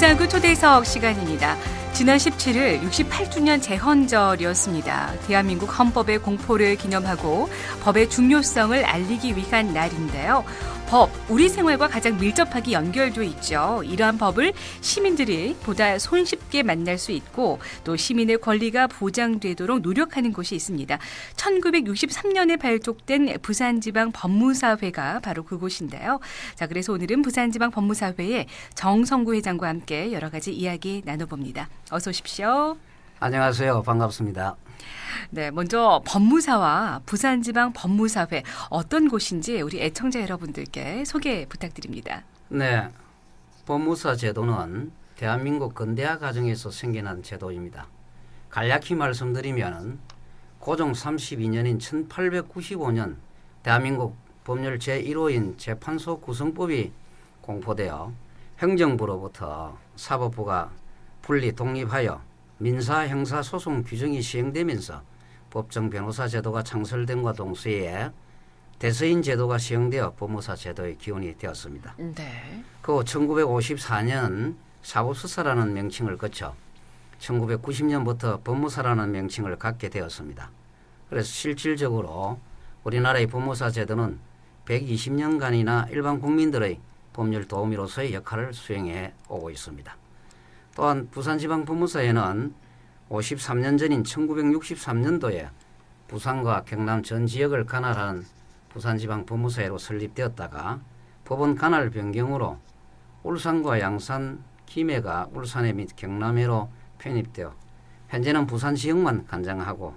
구사구 초대석 시간입니다. 지난 17일 68주년 재헌절이었습니다. 대한민국 헌법의 공포를 기념하고 법의 중요성을 알리기 위한 날인데요. 법, 우리 생활과 가장 밀접하게 연결돼 있죠. 이러한 법을 시민들이 보다 손쉽게 만날 수 있고 또 시민의 권리가 보장되도록 노력하는 곳이 있습니다. 1963년에 발족된 부산지방 법무사회가 바로 그곳인데요. 자, 그래서 오늘은 부산지방 법무사회의 정성구 회장과 함께 여러 가지 이야기 나눠봅니다. 어서 오십시오. 안녕하세요. 반갑습니다. 네, 먼저 법무사와 부산지방 법무사회 어떤 곳인지 우리 애청자 여러분들께 소개 부탁드립니다. 네. 법무사 제도는 대한민국 근대화 과정에서 생겨난 제도입니다. 간략히 말씀드리면 고종 32년인 1895년 대한민국 법률 제1호인 재판소 구성법이 공포되어 행정부로부터 사법부가 분리 독립하여 민사 형사 소송 규정이 시행되면서 법정 변호사 제도가 창설된과 동시에 대서인 제도가 시행되어 법무사 제도의 기원이 되었습니다. 네. 그 1954년 사법수사라는 명칭을 거쳐 1990년부터 법무사라는 명칭을 갖게 되었습니다. 그래서 실질적으로 우리나라의 법무사 제도는 120년간이나 일반 국민들의 법률 도우미로서의 역할을 수행해 오고 있습니다. 또한 부산지방법무사에는 53년 전인 1963년도에 부산과 경남 전 지역을 관할한 부산지방법무사회로 설립되었다가 법원 관할 변경으로 울산과 양산, 김해가 울산해 및 경남해로 편입되어 현재는 부산 지역만 관장하고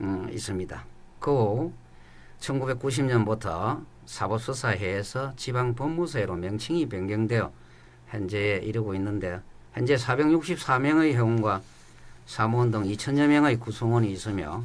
음, 있습니다. 그 후 1990년부터 사법수사회에서 지방법무사회로 명칭이 변경되어 현재에 이르고 있는데 현재 464명의 회원과 사무원 등 2천여 명의 구성원이 있으며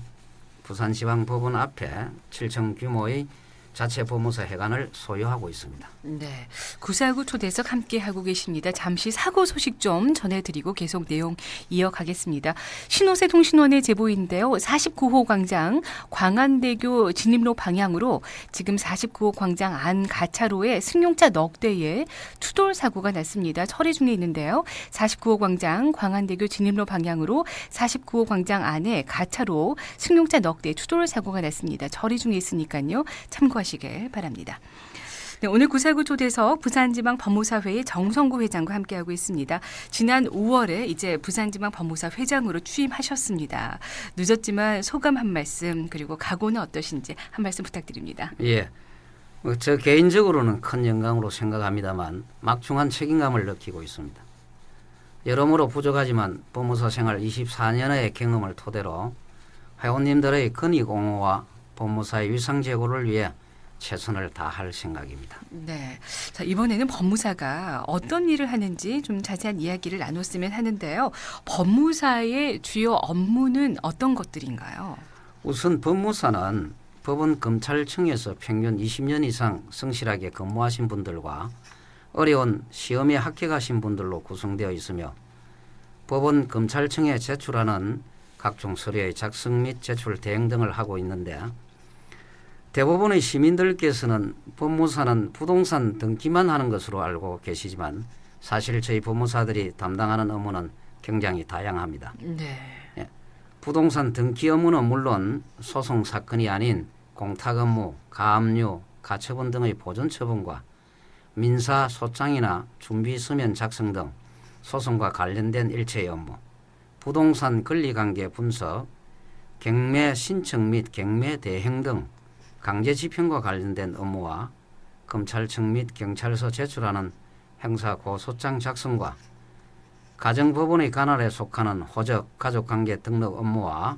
부산지방법원 앞에 7층 규모의 자체 법무사 회관을 소유하고 있습니다. 네. 구사구 초대석 함께 하고 계십니다. 잠시 사고 소식 좀 전해드리고 계속 내용 이어가겠습니다. 신호세 통신원의 제보인데요. 49호 광장 광안대교 진입로 방향으로 지금 49호 광장 안 가차로에 승용차 넉 대에 추돌 사고가 났습니다. 처리 중에 있는데요. 49호 광장 광안대교 진입로 방향으로 49호 광장 안에 가차로 승용차 넉 대 추돌 사고가 났습니다. 처리 중에 있으니까요. 참고 하시길 바랍니다. 네, 오늘 구사구 초대석 부산지방 법무사회의 정성구 회장과 함께하고 있습니다. 지난 5월에 이제 부산지방 법무사 회장으로 취임하셨습니다. 늦었지만 소감 한 말씀 그리고 각오는 어떠신지 한 말씀 부탁드립니다. 예. 어, 저 개인적으로는 큰 영광으로 생각합니다만 막중한 책임감을 느끼고 있습니다. 여러모로 부족하지만 법무사 생활 24년의 경험을 토대로 회원님들의 건의 공호와 법무사의 위상 제고를 위해 최선을 다할 생각입니다. 네. 자, 이번에는 법무사가 어떤 일을 하는지 좀 자세한 이야기를 나눴으면 하는데요. 법무사의 주요 업무는 어떤 것들인가요? 우선 법무사는 법원 검찰청에서 평균 20년 이상 성실하게 근무하신 분들과 어려운 시험에 합격하신 분들로 구성되어 있으며 법원 검찰청에 제출하는 각종 서류의 작성 및 제출 대행 등을 하고 있는데 대부분의 시민들께서는 법무사는 부동산 등기만 하는 것으로 알고 계시지만 사실 저희 법무사들이 담당하는 업무는 굉장히 다양합니다. 네. 부동산 등기 업무는 물론 소송 사건이 아닌 공탁 업무, 가압류, 가처분 등의 보존 처분과 민사 소장이나 준비 서면 작성 등 소송과 관련된 일체의 업무, 부동산 권리관계 분석, 경매 신청 및 경매 대행 등 강제 집행과 관련된 업무와 검찰청 및 경찰서 제출하는 형사 고소장 작성과 가정법원의 관할에 속하는 호적, 가족관계 등록 업무와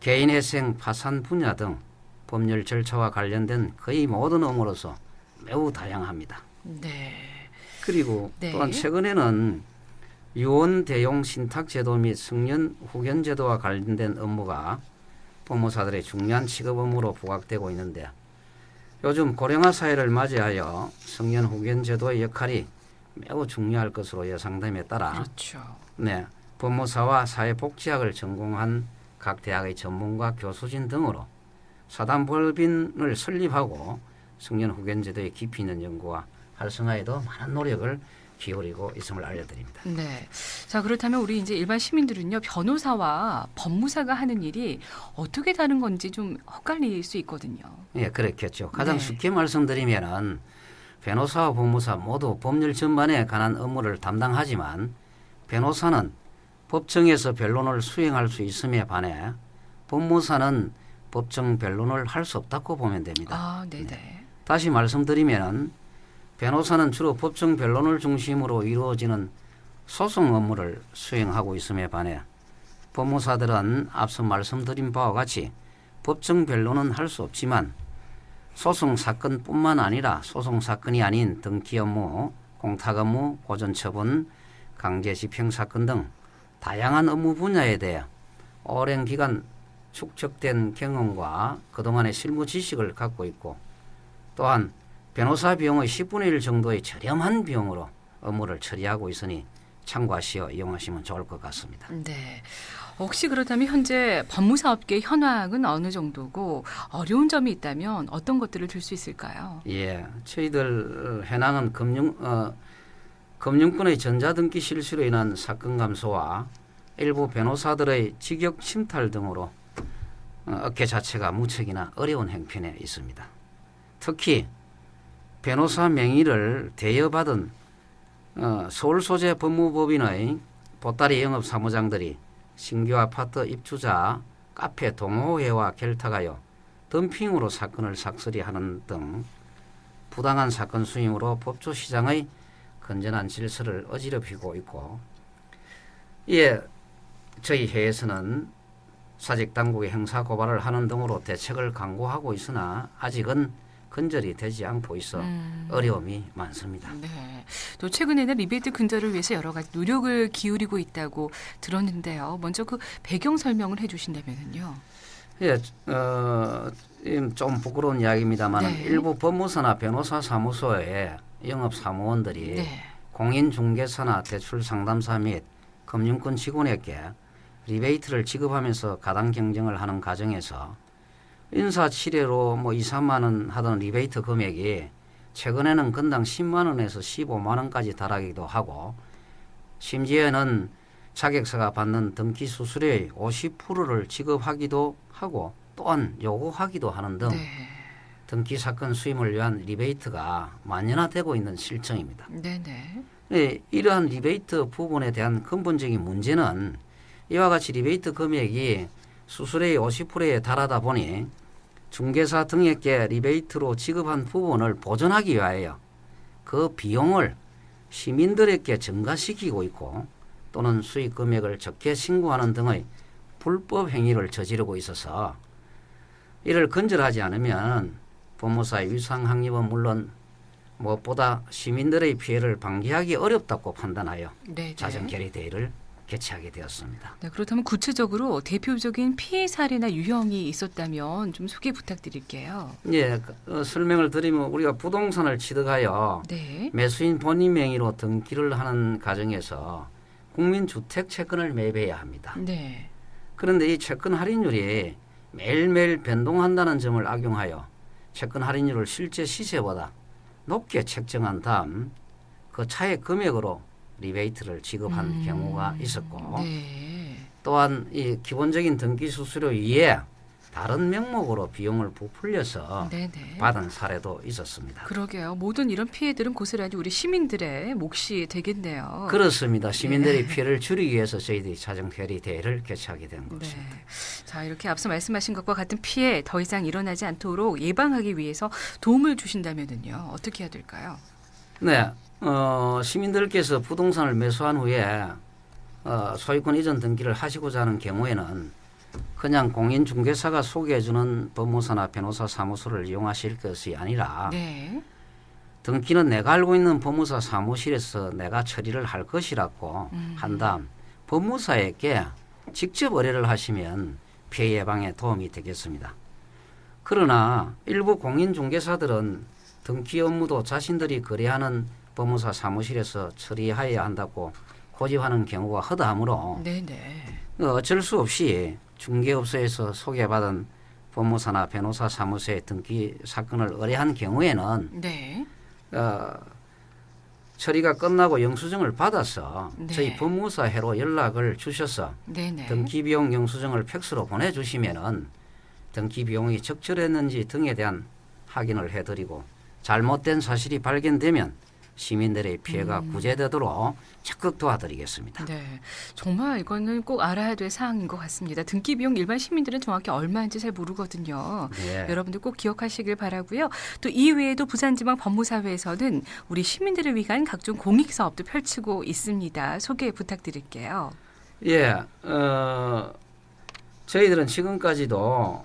개인회생 파산 분야 등 법률 절차와 관련된 거의 모든 업무로서 매우 다양합니다. 네. 그리고 네. 또한 최근에는 유언 대용 신탁 제도 및 승연 후견 제도와 관련된 업무가 법무사들의 중요한 직업 업무로 부각되고 있는데 요즘 고령화 사회를 맞이하여 승연 후견 제도의 역할이 매우 중요할 것으로 예상됨에 따라 그렇죠. 네, 법무사와 사회복지학을 전공한 각 대학의 전문가 교수진 등으로 사단법인을 설립하고 승연 후견제도의 깊이 있는 연구와 활성화에도 많은 노력을 기울이고 있음을 알려드립니다. 네. 자, 그렇다면 우리 이제 일반 시민들은요, 변호사와 법무사가 하는 일이 어떻게 다른 건지 좀 헛갈릴 수 있거든요. 예, 그렇겠죠. 가장 네. 쉽게 말씀드리면은 변호사와 법무사 모두 법률 전반에 관한 업무를 담당하지만 변호사는 법정에서 변론을 수행할 수 있음에 반해 법무사는 법정 변론을 할 수 없다고 보면 됩니다. 아, 네네. 다시 말씀드리면 변호사는 주로 법정 변론을 중심으로 이루어지는 소송 업무를 수행하고 있음에 반해 법무사들은 앞서 말씀드린 바와 같이 법정 변론은 할 수 없지만 소송 사건뿐만 아니라 소송 사건이 아닌 등기 업무, 공탁 업무, 고전 처분, 강제 집행 사건 등 다양한 업무 분야에 대해 오랜 기간 축적된 경험과 그동안의 실무 지식을 갖고 있고 또한 변호사 비용의 10분의 1 정도의 저렴한 비용으로 업무를 처리하고 있으니 참고하시어 이용하시면 좋을 것 같습니다. 네. 혹시 그렇다면 현재 법무사업계 현황은 어느 정도고 어려운 점이 있다면 어떤 것들을 들 수 있을까요? 예, 저희들 현황은 금융 어, 금융권의 전자등기 실수로 인한 사건 감소와 일부 변호사들의 직역 침탈 등으로 어, 업계 자체가 무척이나 어려운 형편에 있습니다. 특히 변호사 명의를 대여받은 어, 서울 소재 법무법인의 보따리 영업 사무장들이 신규 아파트 입주자 카페 동호회와 결탁하여 덤핑으로 사건을 삭스리하는 등 부당한 사건 수임으로 법조 시장의 건전한 질서를 어지럽히고 있고 이에 저희 회에서는 사직 당국의 형사 고발을 하는 등으로 대책을 강구하고 있으나 아직은 근절이 되지 않고 있어 음. 어려움이 많습니다. 네. 또 최근에는 리베이트 근절을 위해서 여러 가지 노력을 기울이고 있다고 들었는데요. 먼저 그 배경 설명을 해주신다면요. 예, 어, 음, 좀 부끄러운 이야기입니다만 네. 일부 법무사나 변호사 사무소의 영업 사무원들이 네. 공인중개사나 대출 상담사 및 금융권 직원에게 리베이트를 지급하면서 가당 경쟁을 하는 과정에서 인사치레로 뭐 2, 3만 원 하던 리베이트 금액이 최근에는 건당 10만 원에서 15만 원까지 달하기도 하고 심지어는 자격사가 받는 등기 수수료의 50%를 지급하기도 하고 또한 요구하기도 하는 등 네. 등기 사건 수임을 위한 리베이트가 만연화되고 있는 실정입니다. 네네. 예, 이러한 리베이트 부분에 대한 근본적인 문제는 이와 같이 리베이트 금액이 수수료의 50%에 달하다 보니 중개사 등에게 리베이트로 지급한 부분을 보전하기 위하여 그 비용을 시민들에게 증가시키고 있고 또는 수익 금액을 적게 신고하는 등의 불법 행위를 저지르고 있어서 이를 근절하지 않으면 법무사의 위상 확립은 물론 무엇보다 시민들의 피해를 방지하기 어렵다고 판단하여 네. 자정 결의 대회를 개최하게 되었습니다. 네, 그렇다면 구체적으로 대표적인 피해 사례나 유형이 있었다면 좀 소개 부탁드릴게요. 예, 어, 설명을 드리면 우리가 부동산을 취득하여 네. 매수인 본인 명의로 등기를 하는 과정에서 국민주택 채권을 매입해야 합니다. 네. 그런데 이 채권 할인율이 매일매일 변동한다는 점을 악용하여 채권 할인율을 실제 시세보다 높게 책정한 다음 그 차액 금액으로 리베이트를 지급한 음, 경우가 있었고 네. 또한 이 기본적인 등기 수수료 위에 다른 명목으로 비용을 부풀려서 네네. 받은 사례도 있었습니다. 그러게요. 모든 이런 피해들은 고스란히 우리 시민들의 몫이 되겠네요. 그렇습니다. 시민들의 네. 피해를 줄이기 위해서 저희들이 자정 회의 대회를 개최하게 된 네. 것입니다. 자, 이렇게 앞서 말씀하신 것과 같은 피해 더 이상 일어나지 않도록 예방하기 위해서 도움을 주신다면은요. 어떻게 해야 될까요? 네, 어, 시민들께서 부동산을 매수한 후에 어, 소유권 이전 등기를 하시고자 하는 경우에는 그냥 공인중개사가 소개해주는 법무사나 변호사 사무소를 이용하실 것이 아니라 네. 등기는 내가 알고 있는 법무사 사무실에서 내가 처리를 할 것이라고 음. 한 다음 법무사에게 직접 의뢰를 하시면 피해 예방에 도움이 되겠습니다. 그러나 일부 공인중개사들은 등기 업무도 자신들이 거래하는 법무사 사무실에서 처리하여야 한다고 고집하는 경우가 허다하므로 네네. 어쩔 수 없이 중개업소에서 소개받은 법무사나 변호사 사무소에 등기 사건을 의뢰한 경우에는 네. 어, 처리가 끝나고 영수증을 받아서 네. 저희 법무사 회로 연락을 주셔서 네네. 등기 비용 영수증을 팩스로 보내주시면은 등기 비용이 적절했는지 등에 대한 확인을 해드리고 잘못된 사실이 발견되면 시민들의 피해가 음. 구제되도록 적극 도와드리겠습니다. 네, 정말 이거는 꼭 알아야 될 사항인 것 같습니다. 등기 비용 일반 시민들은 정확히 얼마인지 잘 모르거든요. 네. 여러분들 꼭 기억하시길 바라고요. 또 이외에도 부산지방 법무사회에서는 우리 시민들을 위한 각종 공익 사업도 펼치고 있습니다. 소개 부탁드릴게요. 예, 어, 저희들은 지금까지도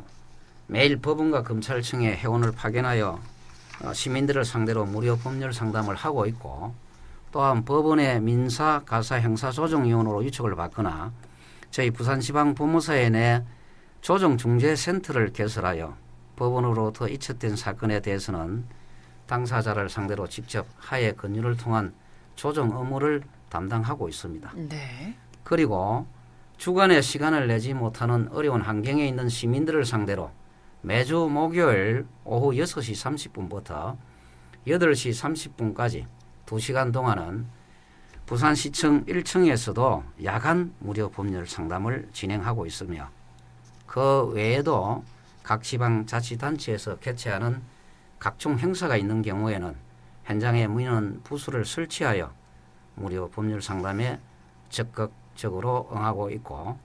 매일 법원과 검찰청에 회원을 파견하여 어, 시민들을 상대로 무료 법률 상담을 하고 있고 또한 법원의 민사, 가사, 형사 조정위원으로 유촉을 받거나 저희 부산지방 법무사에 내 조정중재센터를 개설하여 법원으로부터 이첩된 사건에 대해서는 당사자를 상대로 직접 하해 권유를 통한 조정 업무를 담당하고 있습니다. 네. 그리고 주간에 시간을 내지 못하는 어려운 환경에 있는 시민들을 상대로 매주 목요일 오후 6시 30분부터 8시 30분까지 2시간 동안은 부산시청 1층에서도 야간 무료 법률 상담을 진행하고 있으며 그 외에도 각 지방 자치단체에서 개최하는 각종 행사가 있는 경우에는 현장에 민원 부수를 설치하여 무료 법률 상담에 적극적으로 응하고 있고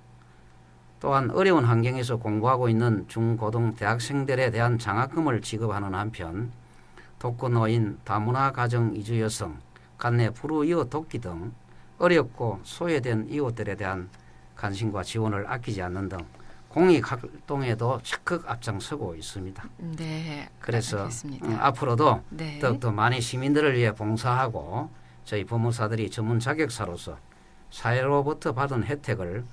또한 어려운 환경에서 공부하고 있는 중고등 대학생들에 대한 장학금을 지급하는 한편 독거노인 다문화 가정 이주 여성 간내 불우 이웃 돕기 등 어렵고 소외된 이웃들에 대한 관심과 지원을 아끼지 않는 등 공익 활동에도 적극 앞장서고 있습니다. 네. 그래서. 음, 앞으로도 네. 더욱더 많이 시민들을 위해 봉사하고 저희 법무사들이 전문 자격사로서 사회로부터 받은 혜택을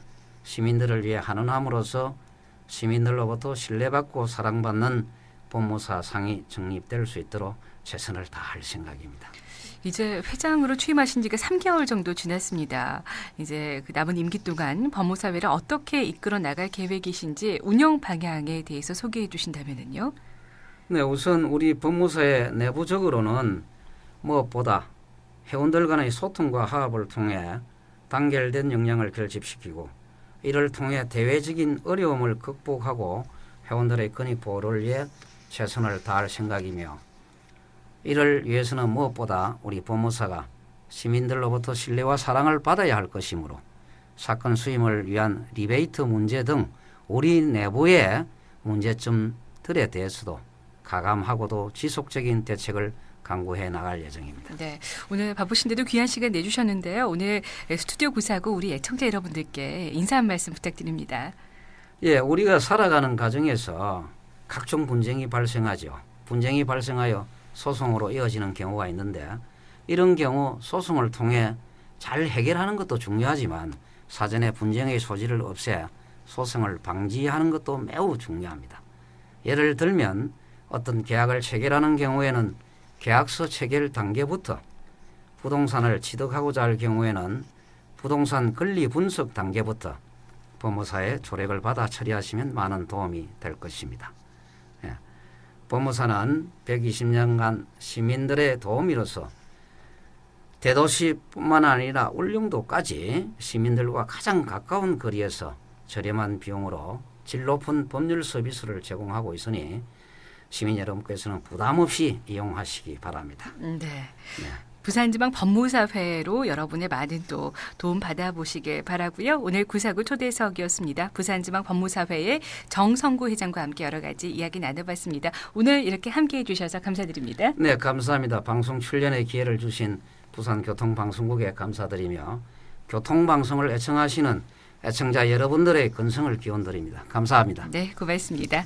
시민들을 위해 한원함으로써 시민들로부터 신뢰받고 사랑받는 법무사 상이 정립될 수 있도록 최선을 다할 생각입니다. 이제 회장으로 취임하신 지가 3개월 정도 지났습니다. 이제 그 남은 임기 동안 법무사회를 어떻게 이끌어 나갈 계획이신지 운영 방향에 대해서 소개해 주신다면요. 네, 우선 우리 법무사의 내부적으로는 무엇보다 회원들 간의 소통과 화합을 통해 단결된 역량을 결집시키고 이를 통해 대외적인 어려움을 극복하고 회원들의 권익 보호를 위해 최선을 다할 생각이며 이를 위해서는 무엇보다 우리 법무사가 시민들로부터 신뢰와 사랑을 받아야 할 것이므로 사건 수임을 위한 리베이트 문제 등 우리 내부의 문제점들에 대해서도 가감하고도 지속적인 대책을 강구해 나갈 예정입니다. 네, 오늘 바쁘신데도 귀한 시간 내주셨는데요. 오늘 스튜디오 구사고 우리 애청자 여러분들께 인사 한 말씀 부탁드립니다. 예, 우리가 살아가는 과정에서 각종 분쟁이 발생하죠. 분쟁이 발생하여 소송으로 이어지는 경우가 있는데 이런 경우 소송을 통해 잘 해결하는 것도 중요하지만 사전에 분쟁의 소지를 없애 소송을 방지하는 것도 매우 중요합니다. 예를 들면 어떤 계약을 체결하는 경우에는 계약서 체결 단계부터 부동산을 취득하고자 할 경우에는 부동산 권리 분석 단계부터 법무사의 조력을 받아 처리하시면 많은 도움이 될 것입니다. 예. 법무사는 120년간 시민들의 도우미로서 대도시뿐만 아니라 울릉도까지 시민들과 가장 가까운 거리에서 저렴한 비용으로 질 높은 법률 서비스를 제공하고 있으니 시민 여러분께서는 부담 없이 이용하시기 바랍니다. 음, 네. 부산지방 법무사회로 여러분의 많은 또 도움 받아보시길 바라고요. 오늘 구사구 초대석이었습니다. 부산지방 법무사회의 정성구 회장과 함께 여러 가지 이야기 나눠봤습니다. 오늘 이렇게 함께해 주셔서 감사드립니다. 네, 감사합니다. 방송 출연의 기회를 주신 부산교통방송국에 감사드리며 교통방송을 애청하시는 애청자 여러분들의 건성을 기원드립니다. 감사합니다. 네, 고맙습니다.